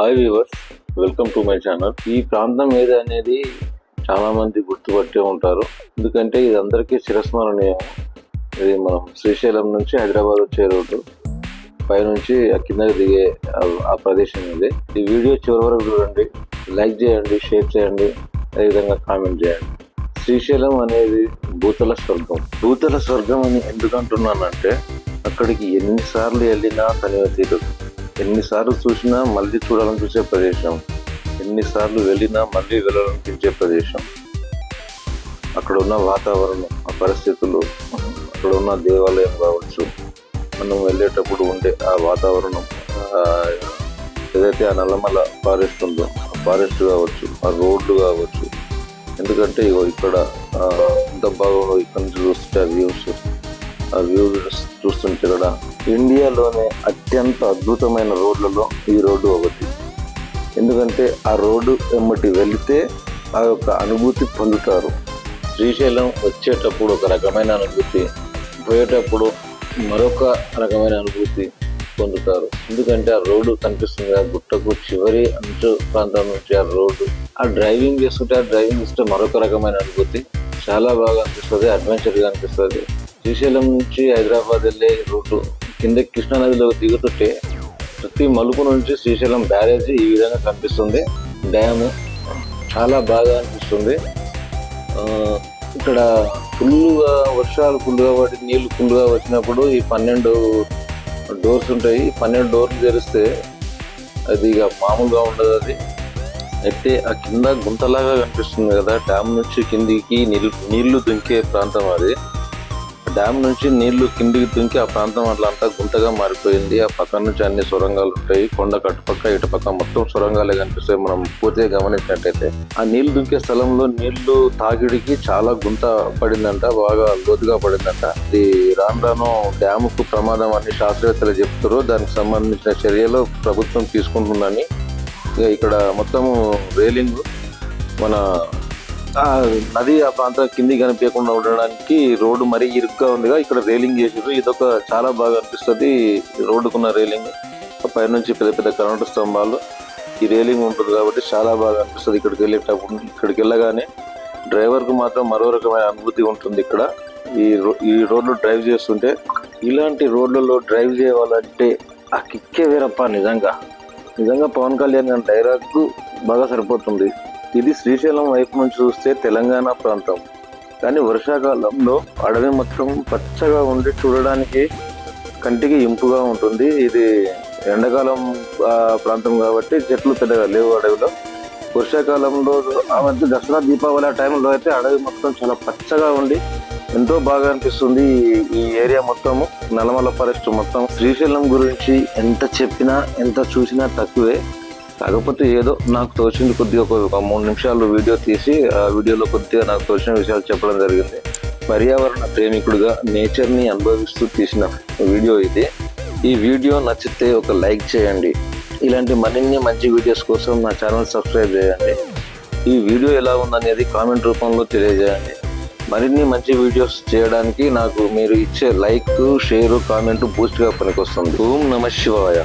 Hi viewers welcome to my channel ఈ ప్రాంతం ఏది అనేది చాలా మంది గుర్తుపట్టే ఉంటారు. ఎందుకంటే ఇది అందరికీ చిరస్మరణీయం. ఇది మనం శ్రీశైలం నుంచి హైదరాబాద్ వచ్చే రోడ్డు. పైనుంచి ఆ కిందకి దిగే ఆ- ప్రదేశం ఇది. ఈ వీడియో చివరి వరకు చూడండి. లైక్ చేయండి షేర్ చేయండి. అదేవిధంగా కామెంట్ చేయండి. శ్రీశైలం అనేది భూతల స్వర్గం. భూతల స్వర్గం అని ఎందుకంటున్నానంటే అక్కడికి ఎన్నిసార్లు వెళ్ళినా తనివ తీరుతుంది ఎన్నిసార్లు చూసినా మళ్ళీ చూడాలనిపించే ప్రదేశం. ఎన్నిసార్లు వెళ్ళినా మళ్ళీ వెళ్ళాలనిపించే ప్రదేశం. అక్కడ ఉన్న వాతావరణం ఆ పరిస్థితులు అక్కడ ఉన్న దేవాలయం కావచ్చు మనం వెళ్ళేటప్పుడు ఉండే ఆ వాతావరణం ఆ ఏదైతే ఆ నల్లమల ఫారెస్ట్ ఉందో ఆ ఫారెస్ట్ కావచ్చు ఆ రోడ్లు కావచ్చు. ఎందుకంటే ఇగో ఇక్కడ ఆ, ఇంత బాగా ఇక్కడ నుంచి చూస్తుంటే ఆ వ్యూస్ ఆ వ్యూస్ చూస్తుంటే ఇక్కడ ఇండియాలోనే అత్యంత అద్భుతమైన రోడ్లలో ఈ రోడ్డు ఒకటి. ఎందుకంటే ఆ రోడ్డు వెంబటి వెళితే ఆ యొక్క అనుభూతి పొందుతారు. శ్రీశైలం వచ్చేటప్పుడు ఒక రకమైన అనుభూతి పోయేటప్పుడు మరొక రకమైన అనుభూతి పొందుతారు. ఎందుకంటే ఆ రోడ్డు కనిపిస్తుంది ఆ గుట్టకు చివరి అంచు ప్రాంతం నుంచి ఆ రోడ్డు. ఆ డ్రైవింగ్ చేస్తుంటే ఆ డ్రైవింగ్ చేస్తే మరొక రకమైన అనుభూతి. చాలా బాగా అనిపిస్తుంది అడ్వెంచర్గా అనిపిస్తుంది. శ్రీశైలం నుంచి హైదరాబాద్ వెళ్ళే రూటు కింద కృష్ణానదిలో దిగుతుంటే ప్రతి మలుపు నుంచి శ్రీశైలం బ్యారేజ్ ఈ విధంగా కనిపిస్తుంది. డ్యామ్ చాలా బాగా అనిపిస్తుంది. ఆ, ఇక్కడ ఫుల్గా వర్షాలు ఫుల్గా పడి నీళ్ళు ఫుల్గా వచ్చినప్పుడు ఈ పన్నెండు డోర్స్ ఉంటాయి. పన్నెండు డోర్లు తెరిస్తే అది ఇక మామూలుగా ఉండదు అది. అయితే ఆ కింద గుంతలాగా కనిపిస్తుంది కదా. డ్యామ్ నుంచి కిందికి నీళ్ళు నీళ్ళు దుంకే ప్రాంతం అది. డ్యామ్ నుంచి నీళ్ళు కిందికి దుంకి ఆ ప్రాంతం అట్లా అంతా గుంతగా మారిపోయింది. ఆ పక్క నుంచి అన్ని సొరంగాలు ఉంటాయి. కొండ కట్టుపక్క ఇటు పక్క మొత్తం సొరంగాలే కనిపిస్తాయి. మనం పూర్తిగా గమనించినట్టయితే ఆ నీళ్ళు దుంకే స్థలంలో నీళ్ళు తాగిడికి చాలా గుంత పడిందంట బాగా లోతుగా పడిందంట. ఇది రాను రాను డ్యామ్కు ప్రమాదం అని శాస్త్రవేత్తలు చెప్తారు దానికి సంబంధించిన చర్యలు ప్రభుత్వం తీసుకుంటుందని. ఇక ఇక్కడ మొత్తము రేలింగ్ మన నది ఆ ప్రాంతం కింది కనిపించకుండా ఉండడానికి రోడ్డు మరీ ఇరుగ్గా ఉందిగా. ఇక్కడ రేలింగ్ చేసారు ఇదొక చాలా బాగా అనిపిస్తుంది రోడ్డుకున్న రేలింగ్. పైనుంచి పెద్ద పెద్ద కరెంటు స్తంభాలు. ఈ రేలింగ్ ఉంటుంది కాబట్టి చాలా బాగా అనిపిస్తుంది ఇక్కడికి వెళ్ళేటప్పుడు. ఇక్కడికి వెళ్ళగానే డ్రైవర్కు మాత్రం మరో రకమైన అనుభూతి ఉంటుంది ఇక్కడ. ఈ రో- ఈ రోడ్లు డ్రైవ్ చేస్తుంటే ఇలాంటి రోడ్లలో డ్రైవ్ చేయాలంటే ఆ కిక్కే వేరప్ప నిజంగా. నిజంగా పవన్ కళ్యాణ్ గారి డైలాగ్ బాగా సరిపోతుంది. ఇది శ్రీశైలం వైపు నుంచి చూస్తే తెలంగాణ ప్రాంతం. కానీ వర్షాకాలంలో అడవి మొత్తం పచ్చగా ఉండి చూడడానికి కంటికి ఇంపుగా ఉంటుంది. ఇది ఎండాకాలం ప్రాంతం కాబట్టి చెట్లు పెద్దగా లేవు అడవిలో. వర్షాకాలంలో ఆ మధ్య దసరా దీపావళి ఆ టైంలో అయితే అడవి మొత్తం చాలా పచ్చగా ఉండి ఎంతో బాగా అనిపిస్తుంది ఈ- ఈ ఏరియా మొత్తము. నల్లమల ఫారెస్ట్ మొత్తం. శ్రీశైలం గురించి ఎంత చెప్పినా ఎంత చూసినా తక్కువే. కాకపోతే ఏదో నాకు తోచింది కొద్దిగా ఒక మూడు నిమిషాలు వీడియో తీసి ఆ వీడియోలో కొద్దిగా నాకు తోచిన విషయాలు చెప్పడం జరిగింది. పర్యావరణ ప్రేమికుడిగా నేచర్ని అనుభవిస్తూ తీసిన వీడియో ఇది. ఈ వీడియో నచ్చితే ఒక లైక్ చేయండి. ఇలాంటి మరిన్ని మంచి వీడియోస్ కోసం నా ఛానల్ సబ్స్క్రైబ్ చేయండి. ఈ వీడియో ఎలా ఉందనేది కామెంట్ రూపంలో తెలియజేయండి. మరిన్ని మంచి వీడియోస్ చేయడానికి నాకు మీరు ఇచ్చే లైక్ షేర్ కామెంట్ పూర్తిగా పనికొస్తుంది. ఓం నమ శివాయ.